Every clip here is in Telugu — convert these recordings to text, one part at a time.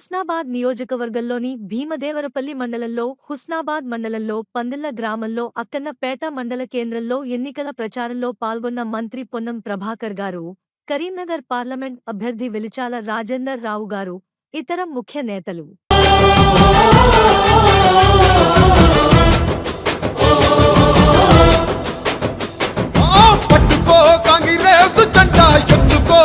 హుస్నాబాద్ నియోజకవర్గంలోని భీమదేవరపల్లి మండలంలో హుస్నాబాద్ మండలంలో పందిళ్ళ గ్రామంలో అక్కన్నపేట మండల కేంద్రంలో ఎన్నికల ప్రచారంలో పాల్గొన్న మంత్రి పొన్నం ప్రభాకర్ గారు కరీంనగర్ పార్లమెంట్ అభ్యర్థి వెలిచాల రాజేందర్ రావు గారు ఇతర ముఖ్య నేతలు. పట్టుకో కాంగ్రెస్ జెండా ఎత్తుకో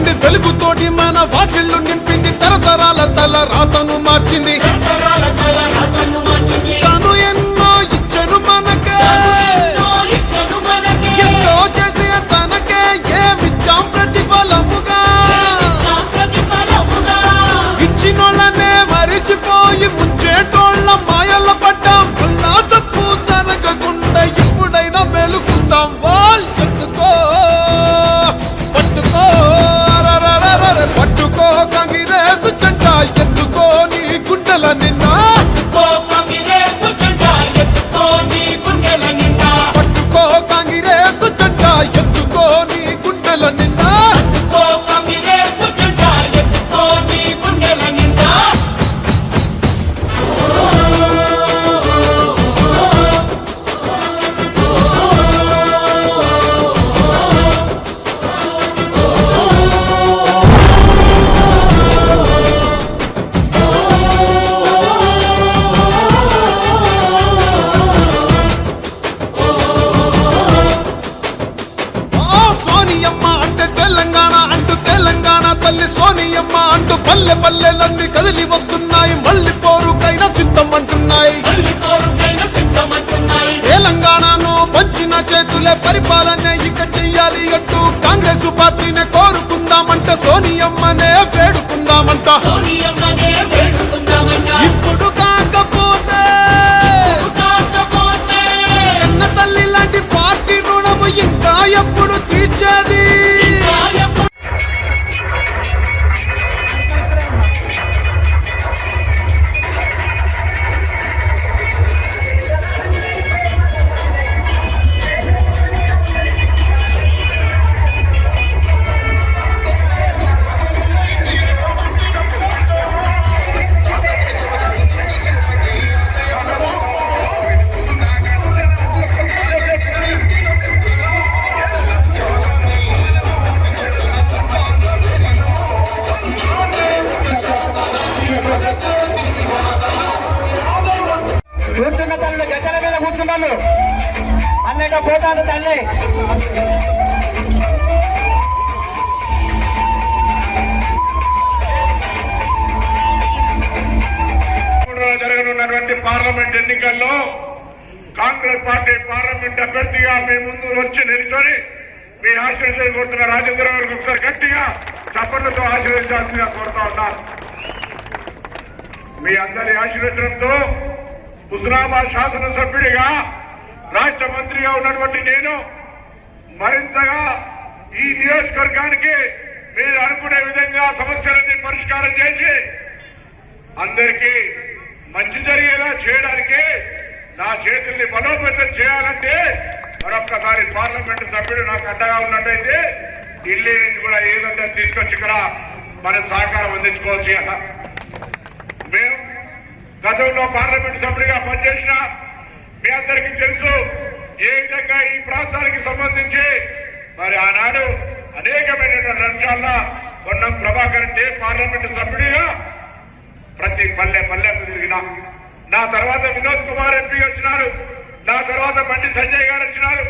నింపింది. వెలుగుతోటి మన వాకిళ్ళు నింపింది. తరతరాల తల రాతను మార్చింది. తెలంగాణ అంటూ తెలంగాణ తల్లి సోనియమ్మ అంటూ పల్లె పల్లెలన్నీ కదిలి వస్తున్నాయి. మళ్ళీ పోరుకైనా సిద్ధం అంటున్నాయి. తెలంగాణను పంచిన చేతులే పరిపాలన ఇక చెయ్యాలి అంటూ కాంగ్రెస్ పార్టీనే కోరుకుందామంట సోనియమ్మనే వేడుకుందామంట. ఇప్పుడు అన్నయ్య పోతాను తల్లి జరగనున్నటువంటి పార్లమెంట్ ఎన్నికల్లో కాంగ్రెస్ పార్టీ పార్లమెంట్ అభ్యర్థిగా మీ ముందు వచ్చి నిల్చొని మీ ఆశీర్వదించాలని కోరుతున్న రాజేంద్ర గారికి ఒకసారి గట్టిగా చప్పట్లతో ఆశీర్వదించాల్సిందిగా కోరుతా ఉన్నాను మీ అందరి ఆశీర్వచనంతో హుస్నాబాద్ శాసనసభ్యుడిగా రాష్ట్ర మంత్రిగా ఉన్నటువంటి నేను మరింతగా ఈ నియోజకవర్గానికి మీరు అనుకునే విధంగా సమస్యలన్నీ పరిష్కారం చేసి అందరికీ మంచి జరిగేలా చేయడానికి నా చేతుల్ని బలోపేతం చేయాలంటే మరొక్కసారి పార్లమెంటు సభ్యుడు నాకు అడ్డగా ఉన్నట్టయితే ఢిల్లీ నుంచి కూడా ఏదంటే తీసుకొచ్చి ఇక్కడ మనం సహకారం అందించుకోవచ్చు మేము గతంలో పార్లమెంటు సభ్యుడిగా పనిచేసిన మీ అందరికీ తెలుసు ఏ విధంగా ఈ ప్రాంతానికి సంబంధించి మరి ఆనాడు అనేకమైనటువంటి అంశాల్లో పొన్నం ప్రభాకర్ అంటే పార్లమెంట్ సభ్యుడిగా ప్రతి పల్లె పల్లెకు తిరిగిన. నా తర్వాత వినోద్ కుమార్ ఎంపీ వచ్చినారు. నా తర్వాత బండి సంజయ్ గారు వచ్చినారు.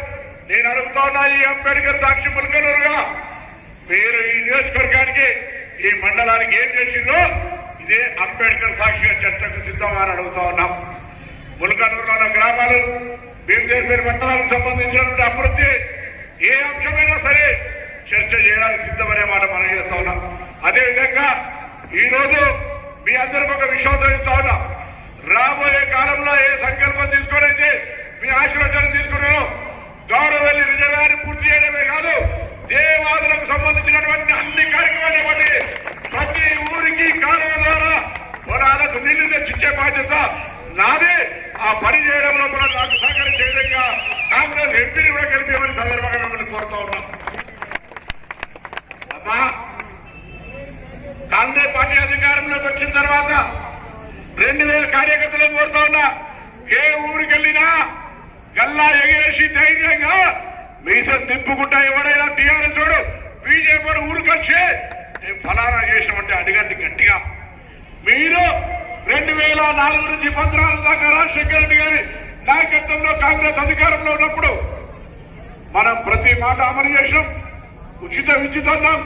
నేను అడుగుతా ఉన్నా ఈ అంబేద్కర్ సాక్షి పులకలూరుగా మీరు ఈ నియోజకవర్గానికి ఈ మండలానికి ఏం చేసిందో ఇదే అంబేద్కర్ సాక్షిగా చర్చకు సిద్ధమా అని అడుగుతా ఉన్నాం. ములకనూరులో ఉన్న గ్రామాలు భీమదేశ్వరి మండలానికి సంబంధించినటువంటి అభివృద్ధి ఏ అంశమైనా సరే చర్చ చేయడానికి సిద్ధమనే మాట మనం చేస్తా ఉన్నాం. అదేవిధంగా ఈరోజు మీ అందరికి ఒక విశ్వాసం ఇస్తా ఉన్నా. రాబోయే కాలంలో ఏ సంకల్పం తీసుకోనైతే మీ ఆశీర్వచనం తీసుకున్నాను గౌరవల్లి రిజర్వాయర్ పూర్తి చేయడమే కాదు దేవాదులకు సంబంధించినటువంటి అన్ని కార్యక్రమాలు ఇవ్వండి ప్రతి ఊరికి కాలువ ద్వారా పొలాలకు నీళ్ళు తెచ్చిచ్చే బాధ్యత నాదే. ఆ పని చేయడంలో కూడా నాకు సహకరించే విధంగా కాంగ్రెస్ ఎంపీని కూడా గెలిపేమని సందర్భంగా మిమ్మల్ని కోరుతా ఉన్నాం. అమ్మా కాంగ్రెస్ పార్టీ అధికారంలోకి వచ్చిన తర్వాత రెండు వేల కార్యకర్తలను కోరుతా ఉన్నా? ఏ ఊరికి వెళ్ళినా గల్లా ఎగిరేసి ధైర్యంగా మీసం తిప్పుకుంటా ఎవడైనా టీఆర్ఎస్ వాడు బీజేపీ వాడు ఊరికొచ్చి నేను ఫలానా చేసినామంటే అడిగండి గట్టిగా. మీరు రెండు వేల నాలుగు నుంచి పద్నాలుగు దాకా రాజశేఖర రెడ్డి గారి నాయకత్వంలో కాంగ్రెస్ అధికారంలో ఉన్నప్పుడు మనం ప్రతి మాట అమలు చేసినాం ఉచిత విద్యుత్ అన్నాం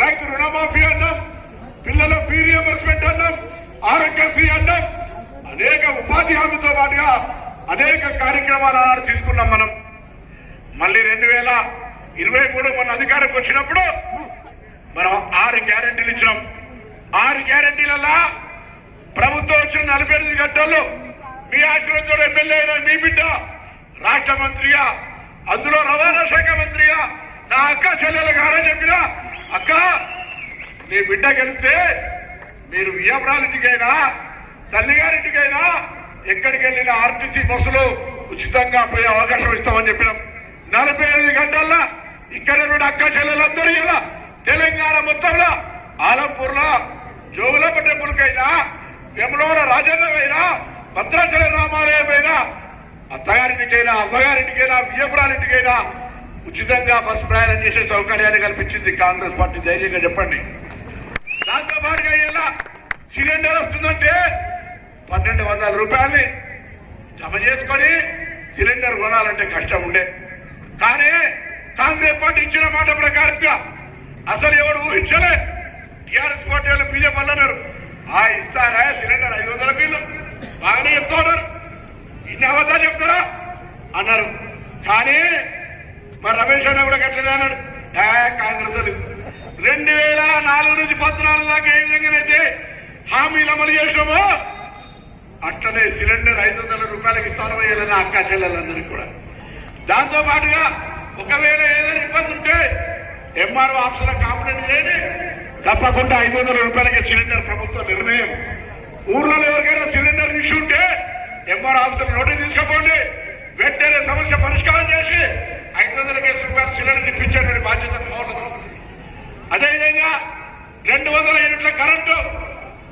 రైతు రుణమాఫీ అన్నాం పిల్లల ఫీ రియంబర్స్మెంట్ అన్నాం ఆరోగ్యశ్రీ అన్నాం అనేక ఉపాధి హామీతో పాటుగా అనేక కార్యక్రమాలు ఆనాడు తీసుకున్నాం మనం. మళ్ళీ రెండు వేల ఇరవై మూడు మన అధికారంకి వచ్చినప్పుడు మనం ఆరు గ్యారెంటీలు ఇచ్చినాం. ఆరు గ్యారెంటీలలో ప్రభుత్వం వచ్చిన నలభై ఎనిమిది గంటల్లో మీ ఆశీర్వదించడం ఎమ్మెల్యే అయిన మీ బిడ్డ రాష్ట్ర మంత్రిగా అందులో రవాణా శాఖ మంత్రిగా నా అక్క చెల్లెల గారని చెప్పిన అక్క నీ బిడ్డ గెలిస్తే మీరు వియ్యపురాలింటికైనా తల్లిగారింటికైనా ఎక్కడికి వెళ్ళిన ఆర్టీసీ బస్సులు ఉచితంగా పోయే అవకాశం ఇస్తామని చెప్పినాం. నలభై ఎనిమిది గంటల్లో ఇక్కడ అక్క చెల్లెలందరూ ఇలా తెలంగాణ మొత్తంలో ఆలంపూర్లో జోగులమ్మ టెంపుల్కైనా వెమలోర రాజన్నమైనా భద్రాచల రామాలయమైనా అత్తగారింటికైనా అమ్మగారింటికైనా బియ్యపురాలింటికైనా ఉచితంగా బస్సు ప్రయాణం చేసే సౌకర్యాన్ని కల్పించింది కాంగ్రెస్ పార్టీ. ధైర్యంగా చెప్పండి. దాంతో పాటుగా ఇలా సిలిండర్ వస్తుందంటే పన్నెండు వందల రూపాయల్ని జమ చేసుకొని సిలిండర్ కొనాలంటే కష్టం ఉండే. కానీ కాంగ్రెస్ పార్టీ ఇచ్చిన మాట ప్రకారంగా అసలు ఎవడు ఊహించలే. టీఆర్ఎస్ పార్టీ వాళ్ళు బీజేపీ అన్నారు. ఆ ఇస్తారా? సిలిండర్ ఐదు వందల బిల్లు. బాగానే చెప్తా ఉన్నారు ఇన్ని అబద్ధాలు చెప్తారా? అన్నారు. కానీ మరి రమేష్ అన్న కూడా కట్టలే అన్నాడు. కాంగ్రెస్ రెండు వేల నాలుగు నుంచి పద్నాలుగు దాకా ఏ విధంగానైతే హామీలు అమలు చేసినామో అట్లనే సిలిండర్ ఐదు వందల రూపాయలకి ఇస్తాను వేయాలని అక్క చెల్లెలందరికీ కూడా. దాంతో పాటుగా ఒకవేళ ఏదైనా ఇబ్బంది ఉంటే ఎంఆర్ఓ ఆఫీసులో కాంప్లైంట్ చేయండి. తప్పకుండా ఐదు వందల రూపాయలకి సిలిండర్ ప్రభుత్వ నిర్ణయం. ఊర్లలో ఎవరికైనా సిలిండర్ ఇష్యూ ఉంటే ఎంఆర్ ఆఫీసర్ నోటీస్ తీసుకపోండి. వెంటనే సమస్య పరిష్కారం చేసి ఐదు వందల రూపాయలు సిలిండర్ ఇప్పించేటువంటి బాధ్యత పౌరులకు అదేవిధంగా రెండు వందల యూనిట్ల కరెంటు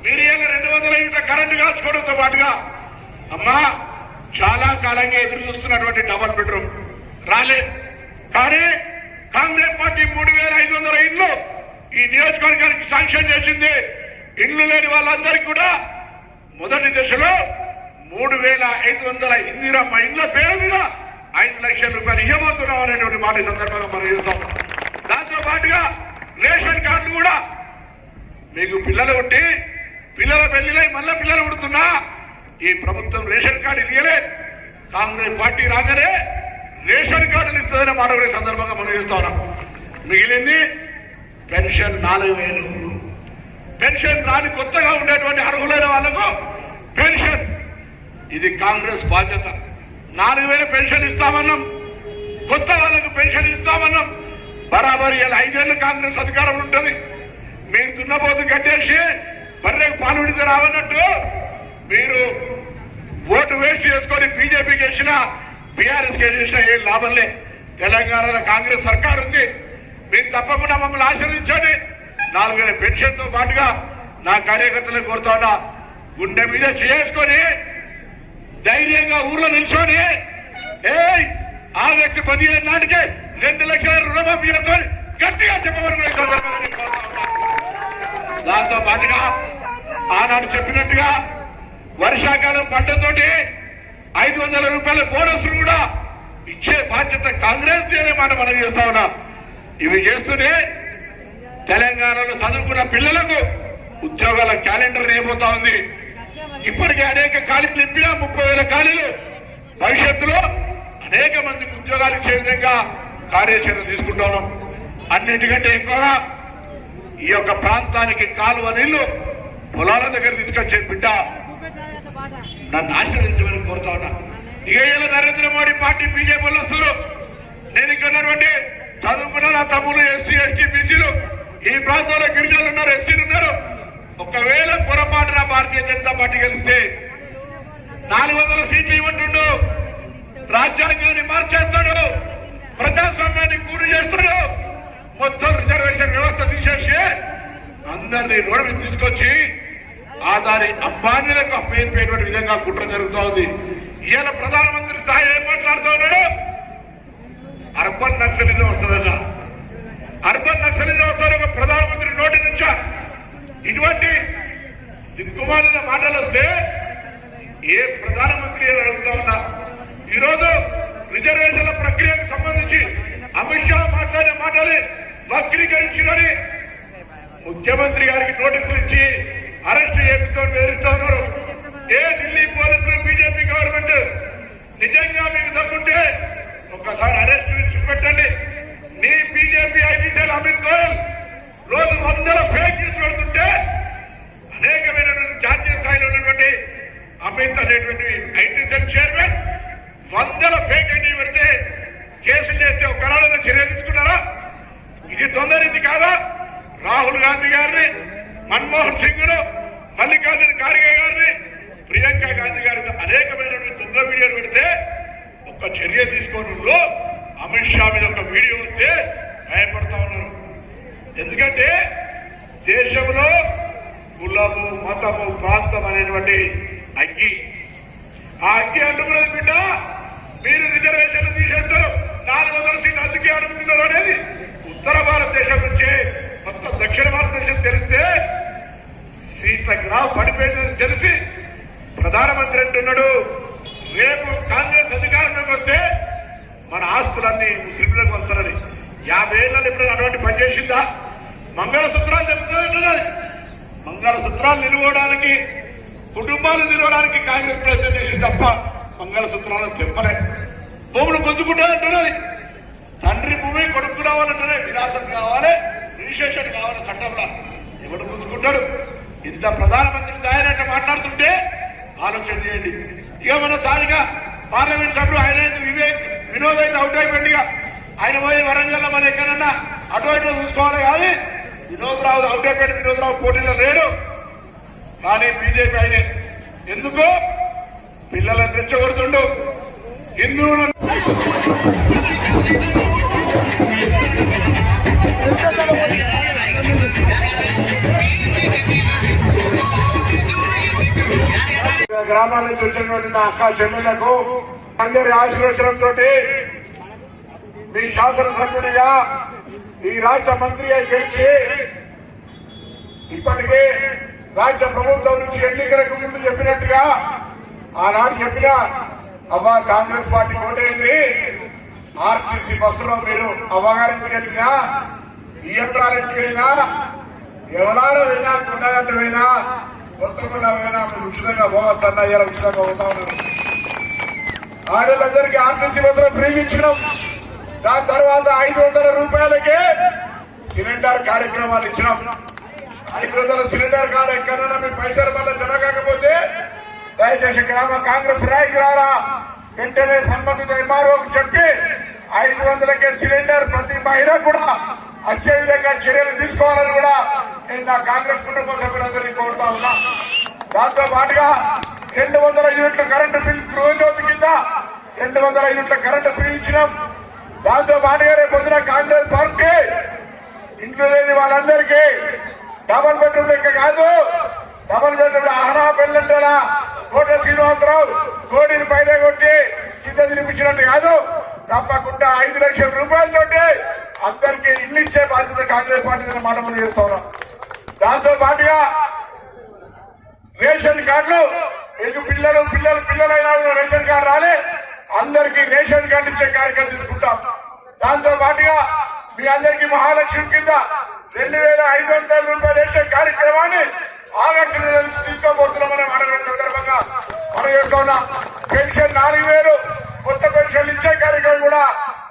మీరు రెండు వందల యూనిట్ల కరెంటు కాచుకోవడంతో పాటుగా అమ్మా చాలా కాలంగా ఎదురు చూస్తున్నటువంటి డబల్ బెడ్రూమ్. రాలేదు. కానీ కాంగ్రెస్ పార్టీ మూడు వేల ఐదు వందల ఇళ్ళు ఈ నియోజకవర్గానికి శాంక్షన్ చేసింది ఇండ్లు లేని వాళ్ళందరికీ కూడా మొదటి దశలో మూడు వేల ఐదు వందల ఇందిరమ్మ ఇండ్ల పేరు మీద ఐదు లక్షల రూపాయలు ఇవ్వబోతున్నాం అనేటువంటి మాట సందర్భంగా మనం చెప్తాం దాంతో పాటుగా రేషన్ కార్డులు కూడా మీకు పిల్లలు ఉంటే పిల్లల పెళ్ళిలై మళ్ళీ పిల్లలు ఉడుతున్నా ఈ ప్రభుత్వం రేషన్ కార్డు ఇయ్యలే కాంగ్రెస్ పార్టీ రాగానే రేషన్ కార్డులు ఇస్తుందనే మాట కూడా సందర్భంగా మనం చేస్తా ఉన్నాం. మిగిలింది పెన్షన్ నాలుగు వేలు. పెన్షన్ రాని కొత్తగా ఉండేటువంటి అర్హులైన వాళ్ళకు పెన్షన్. ఇది కాంగ్రెస్ బాధ్యత. నాలుగు వేల పెన్షన్ ఇస్తామన్నాం. కొత్త వాళ్ళకు పెన్షన్ ఇస్తామన్నాం. బరాబర్ ఇలా ఐదేళ్ళు కాంగ్రెస్ అధికారం ఉంటుంది. మీరు దున్నపోతు కట్టేసి బర్రెకు పాలు విడితే రావన్నట్టు మీరు ఓటు వేస్ట్ చేసుకొని బీజేపీకి వేసిన బీఆర్ఎస్కి వేసిన ఏం లాభం లే. తెలంగాణలో కాంగ్రెస్ సర్కార్ ఉంది మీరు తప్పకుండా మమ్మల్ని ఆశీర్వదించండి. నాలుగు వేల పెన్షన్తో పాటుగా నా కార్యకర్తలను కోరుతా ఉన్నా గుండె మీద చేసుకొని ధైర్యంగా ఊర్లో నిల్చొని ఏయ్ ఆగస్టు పదిహేను నాటికి రెండు లక్షల రుణమాఫీ గట్టిగా చెప్పమని దాంతో పాటుగా ఆనాడు చెప్పినట్టుగా వర్షాకాలం పంటతోటి ఐదు వందల రూపాయల బోనస్ కూడా ఇచ్చే బాధ్యత కాంగ్రెస్ మాట మనం చేస్తా ఉన్నాం. ఇవి చేస్తూనే తెలంగాణలో చదువుకున్న పిల్లలకు ఉద్యోగాల క్యాలెండర్ ఏమవుతా ఉంది. ఇప్పటికే అనేక ఖాళీలు నింపినా ముప్పై వేల ఖాళీలు భవిష్యత్తులో అనేక మందికి ఉద్యోగాలు ఇచ్చే విధంగా కార్యాచరణ తీసుకుంటాను అన్నిటికంటే ఎక్కువగా ఈ యొక్క ప్రాంతానికి కాలువ నీళ్ళు పొలాల దగ్గర తీసుకొచ్చే బిడ్డ నన్ను ఆశీర్వదించమని కోరుతా ఉన్నా. ఇక నరేంద్ర మోడీ పార్టీ బీజేపీ వాళ్ళు వస్తారు నేను ఇక్కడ ఉన్నటువంటి చదువుకున్న నా తమ్ముడు ఎస్సీ ఎస్టీ బీసీలు ఈ ప్రాంతంలో గిరిజనులు ఉన్నారు ఎస్సీలు ఉన్నారు. ఒకవేళ పొరపాటున భారతీయ జనతా పార్టీ గెలిస్తే నాలుగు వందల సీట్లు ఇవ్వటుండు రాజ్యాంగాన్ని మార్చేస్తాడు. ప్రజాస్వామ్యాన్ని కూడి చేస్తాడు. మొత్తం రిజర్వేషన్ వ్యవస్థ తీసేసి అందరినీ రోడ్డు మీద తీసుకొచ్చి దాని అంబానీలకు అప్పయిపోయేటువంటి విధంగా కుట్ర జరుగుతూ ఉంది ఇవాళ ప్రధానమంత్రి స్థాయి ఏం మాట్లాడుతూ ఉన్నాడు అర్బన్ నక్సలిజం వస్తుందన్న అర్బన్ నక్సలిజం వస్తారు ఒక ప్రధానమంత్రి నోటి నుంచా ఇటువంటి దిక్కుమాలిన మాటలు వస్తే ఏ ప్రధానమంత్రి అని అడుగుతా ఉన్నా. ఈరోజు రిజర్వేషన్ల ప్రక్రియకు సంబంధించి అమిత్ షా మాట్లాడే మాటలు వక్రీకరించినని ముఖ్యమంత్రి గారికి నోటీసులు ఇచ్చి అరెస్ట్ చేపిస్తూ బెదిరిస్తా ఉన్నారు. ఏ ఢిల్లీ పోలీసులు బీజేపీ గవర్నమెంట్ నిజంగా మీకు దమ్ముంటే ఒక్కసారి అరెస్ట్ పెట్టండి నీ బీజేపీ ఐబీసీఎల్ అమిత్ గోయల్ రోజు వందల ఫేక్ న్యూస్ పెడుతుంటే అనేకమైనటువంటి జాతీయ స్థాయిలో ఉన్నటువంటి అమిత్ అనేటువంటి ఐటీ సెల్ చైర్మన్ వందల ఫేక్ ఐటీ పెడితే కేసులు చేస్తే ఒక చర్య తీసుకున్నారా ఇది తొందరది కాదా? రాహుల్ గాంధీ గారిని మన్మోహన్ సింగ్ను మల్లికార్జున ఖార్గే గారిని ప్రియాంక గాంధీ గారిని అనేకమైనటువంటి తొందర వీడియోలు పెడితే ఒక చర్య తీసుకోవడంలో అమిత్ షా మీద ఒక వీడియో వస్తే భయపడతా ఉన్నారు. ఎందుకంటే దేశంలో కులము మతము ప్రాంతం అనేటువంటి అగ్గి అగ్గి అడ్డుకున్నది బిడ్డ. మీరు రిజర్వేషన్లు తీసేస్తారు. నాలుగు వందల సీట్లు అందుకే అడుగుతున్నారు అనేది ఉత్తర భారతదేశం నుంచే మొత్తం దక్షిణ భారతదేశం తెలిస్తే సీట్ల గ్రాఫ్ పడిపోయిందని తెలిసి ప్రధానమంత్రి అంటున్నాడు. రేపు కాంగ్రెస్ అధికారంలోకి వస్తే మన ఆస్తులన్నీ ముస్లింలకు వస్తారని. యాభై ఏళ్ళలో ఇప్పుడు అటువంటి పని చేసిందా? మంగళసూత్రాలు చెప్తున్నది మంగళసూత్రాలు నిలవడానికి కుటుంబాలు నిలవడానికి కాంగ్రెస్ ప్రయత్నం చేసింది తప్ప మంగళసూత్రాలను తెప్పలే భూములు గుంజుకుంటారంటున్నది తండ్రి భూమి కొడుకు రావాలంటేనే విరాసత కావాలి రిజిస్ట్రేషన్ కావాలి చట్టంలో ఎవడు గుంజుకుంటాడు ఇంత ప్రధానమంత్రి తయారంటే మాట్లాడుతుంటే ఆలోచన చేయండి. ఇక మన సారిగా పార్లమెంట్ సభ్యుడు ఆయన అయితే వివేక్ వినోద్ అయితే అవుట్ అయిపోయింది ఆయన పోయి వరంగల్ మన ఎక్కడన్నా అటు ఇటు చూసుకోవాలి కానీ వినోద్ రావు అవుట్ అయిపోయింది వినోద్ రావు పోటీలో లేడు. కానీ బీజేపీ ఆయన. ఎందుకు? పిల్లలను రెచ్చగొడుతుండు. హిందువులను గ్రామాల నుంచి వచ్చినటువంటి నా అక్క చెల్లెలకు అందరి ఆశీర్వచనంతో మీ శాసనసభ్యుడిగా ఈ రాష్ట్ర మంత్రిగా గెలిచి ఇప్పటికే రాష్ట్ర ప్రభుత్వం నుంచి ఎన్నికలకు ముందు చెప్పినట్టుగా ఆనాడు చెప్పిన అవ్వ కాంగ్రెస్ పార్టీ ఓటైంది ఆర్టీసీ బస్సులో మీరు అవ్వగారింటికి వెళ్ళినా ఈ యంత్రాలకి వెళ్ళినా ఎవరాడ పోయినా కొండగట్టు పోయినా కొత్తకొండ పోయినా మీరు ఉచితంగా పోవచ్చు ఇలా ఉచితంగా ఉంటా ఉన్నారు. ఆడలందరికీ ఆర్టీసీ బస్సులు ఫ్రీ ఇచ్చినాం. దాని తర్వాత ఐదు వందల రూపాయలకే సిలిండర్ కార్యక్రమాలు ఇచ్చినాం. ఐదు వందల సిలిండర్ కాడ ఎక్కడైనా మీ పైసలు మళ్ళీ జమ కాకపోతే దయచేసి గ్రామ కాంగ్రెస్ రాయికి రారా వెంటనే సంబంధిత ఎంఆర్ఓకి చెప్పి ఐదు వందలకే సిలిండర్ ప్రతి మహిళ కూడా వచ్చే విధంగా చర్యలు తీసుకోవాలని కూడా నేను నా కాంగ్రెస్ కుటుంబ సభ్యులందరినీ కోరుతా ఉన్నా. దాంతో పాటుగా రెండు వందల యూనిట్ల కరెంటు బిల్ గృహజ్యోతి కింద రెండు వందల యూనిట్ల కరెంటు బిల్ ఇచ్చినాం. దాంతో పాటుగా రేపు పొద్దున కాంగ్రెస్ పార్టీ ఇంట్లో లేని వాళ్ళందరికీ డబల్ బెడ్రూమ్ ఇంకా కాదు. డబల్ బెడ్రూమ్ ఆహనా పెళ్ళంటారా కోట శ్రీనివాసరావు కోడిని పైన కొట్టి కింద తినిపించినట్టు కాదు. తప్పకుండా ఐదు లక్షల రూపాయలతో అందరికీ ఇల్లు ఇచ్చే బాధ్యత కాంగ్రెస్ పార్టీ మాట మనం చేస్తా ఉన్నాం. దాంతో పాటుగా రేషన్ కార్డులు ఎందుకు పిల్లలు పిల్లలు పిల్లలైనా రేషన్ కార్డు రాలే. అందరికీ రేషన్ కార్డు ఇచ్చే కార్యక్రమం తీసుకుంటాం. దాంతో పాటుగా మీ అందరికీ మహాలక్ష్మి కింద రెండు వేల ఐదు వందల రూపాయలు రేషన్ కార్యక్రమాన్ని ఆగస్టు నెల నుంచి తీసుకోబోతున్నామని మన సందర్భంగా మనం యొక్క పెన్షన్ నాలుగు వేలు కొత్త పెన్షన్లు ఇచ్చే కార్యక్రమం కూడా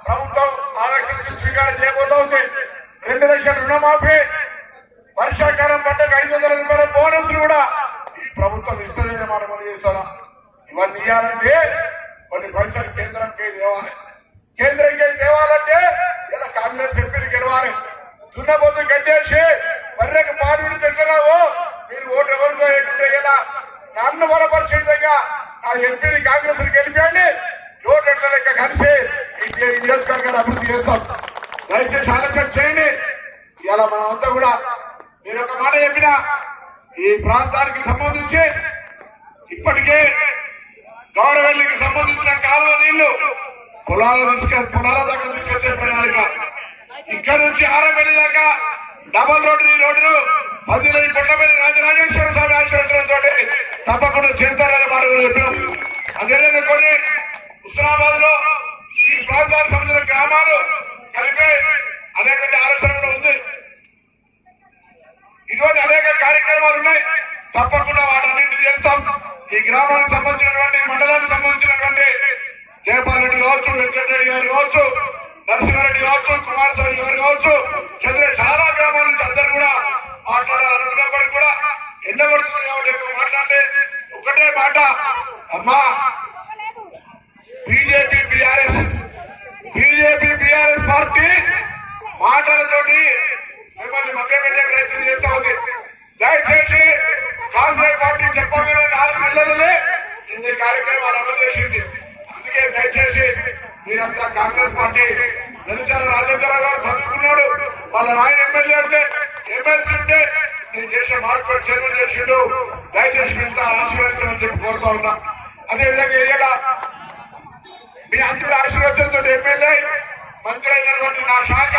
ప్రభుత్వం ఆగస్టు నుంచి స్వీకారం చేయబోతోంది రెండు లక్షల రుణమాఫీ వర్షాకాలం పంటకు ఐదు వందల రూపాయల బోనస్లు కూడా ఈ ప్రభుత్వం ఇస్తుందని మాట మనం చేస్తున్నాం. ఇవన్నీ ఇవ్వాలంటే కొన్ని పైసలు కేంద్రంకి తేవాలి కేంద్రంకి తేవాలంటే ఇలా కాంగ్రెస్ ఎంపీలు గెలవాలి. దున్నపోతు గడ్డేసి బర్రెకు పాలు విడి తింటున్నావు మీరు ఓటు ఎవరికో వేయకుంటే ఇలా నన్ను బలపరిచే విధంగా ఆ ఎంపీని కాంగ్రెస్ గెలిపేయండి. ఓటు ఎట్ల లెక్క కలిసి నియోజకవర్గాన్ని అభివృద్ధి చేస్తాం. దయచేసి ఆలోచన చేయండి. ఇలా మనమంతా కూడా నేను ఒక మాట చెప్పిన ఈ ప్రాంతానికి సంబంధించి ఇప్పటికే గౌరవెల్లికి సంబంధించిన కాలువ నీళ్ళు పొలాల తీసుకె పొలాల నుంచి తీసుకొచ్చే ప్రణాళిక. ఇక్కడ నుంచి ఆరపల్లి దాకా డబల్ రోడ్డు రోడ్డు పదిలో పుట్టపల్లి రాజరాజేశ్వర స్వామి ఆశీర్వచనంతో తప్పకుండా చేస్తారని మాట చెప్పాం అదేవిధంగా కొన్ని హుస్నాబాద్లో ఈ ప్రాంతానికి సంబంధించిన గ్రామాలు కలిపి అనేటువంటి ఆలోచన కూడా ఉంది. ఇటువంటి అనేక కార్యక్రమాలు ఉన్నాయి. తప్పకుండా వాటన్నింటినీ చేస్తాం. ఈ గ్రామానికి సంబంధించినటువంటి మండలానికి సంబంధించినటువంటి జయపాల్ రెడ్డి కావచ్చు వెంకటరెడ్డి గారు కావచ్చు నరసింహారెడ్డి కావచ్చు కుమారస్వామి గారు కావచ్చు చంద్ర చాలా గ్రామాల నుంచి అందరు కూడా మాట్లాడాలనుకున్నప్పటికీ కూడా ఎండ కొడుతుంది కాబట్టి మాట్లాడితే ఒకటే మాట. అమ్మా BJP BRS BJP BRS party మాటలతోటి మిమ్మల్ని మభ్యపెట్టే ప్రయత్నం చేస్తా ఉంది. దయచేసి కాంగ్రెస్ పార్టీ చెప్పగానే నాలుగు నెలలనే ఇన్ని కార్యక్రమాలు అమలు చేసింది. అందుకే దయచేసి మీరంతా కాంగ్రెస్ పార్టీ వెలుచాల రాజేంద్ర గారు చదువుకున్నాడు. వాళ్ళ నాయన ఎమ్మెల్యే అంటే ఎమ్మెల్సీ ఉంటే నేను చేసే మార్కెట్ చైర్మన్ చేసిండు. దయచేసి మిగతా ఆశీర్వదించమని చెప్పి కోరుతా ఉన్నా. అదేవిధంగా ఇలా మీ అందరి ఆశీర్వచనంతో ఎమ్మెల్యే మంత్రి అయినటువంటి నా శాఖ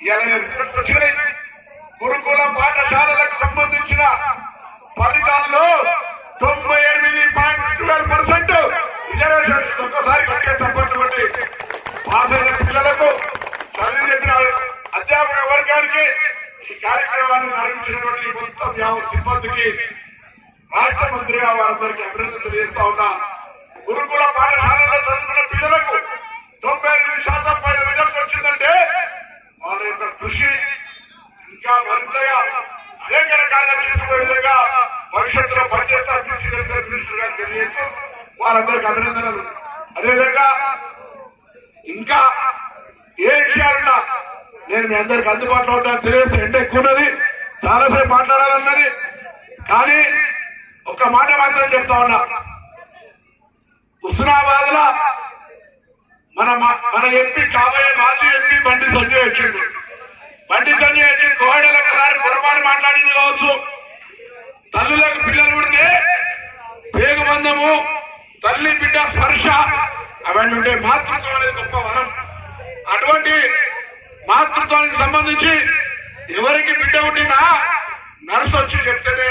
ఇలా వచ్చినాయి గురుకుల పాఠశాలలకు సంబంధించిన ఫలితాల్లో తొంభై ఎనిమిది పాయింట్ ట్వెల్వ్ పర్సెంట్ రిజర్వేషన్ ఒక్కసారి కట్టే తప్పటువంటి పాస్ అయిన పిల్లలకు చదివి చెప్పిన అధ్యాపక వర్గానికి ఈ కార్యక్రమాన్ని నిర్వహించినటువంటి మొత్తం యావత్ సిబ్బందికి రాష్ట్ర మంత్రిగా వారందరికీ అభినందన తెలియజేస్తా ఉన్నా. గురుకుల పాఠశాలలో చదువుకున్న పిల్లలకు తొంభై ఎనిమిది శాతం పైన రిజల్ట్ వచ్చిందంటే వాళ్ళ యొక్క కృషి ఇంకా మరింతగా అనేక రకాలుగా తీసుకునే విధంగా భవిష్యత్తులో పనిచేస్తారు మినిస్టర్ గారు తెలియజేస్తూ వారందరికీ అభినందనలు. అదేవిధంగా ఇంకా ఏ విషయాలున్నా మీకు అందుబాటులో ఉంటాను తెలియదు ఎండ ఎక్కువ ఉన్నది. చాలాసేపు మాట్లాడాలన్నది. కానీ ఒక మాట మాత్రం చెప్తా ఉన్నా. హుస్నాబాద్లో మన మన ఎంపీ కాబోయే మాజీ ఎంపీ బండి సంజయ్ వచ్చిండు. బండి సంజయ్ వచ్చి కోడలు ఒకసారి పొరపాటు మాట్లాడింది కావచ్చు. తల్లులకు పిల్లలు పుడితే పేగుబంధము తల్లి బిడ్డ స్పర్శ అవన్నీ ఉంటే మాతృత్వం అనేది గొప్ప వరం. అటువంటి మాతృత్వానికి సంబంధించి ఎవరికి బిడ్డ ఉండినా నర్సు వచ్చి చెప్తేనే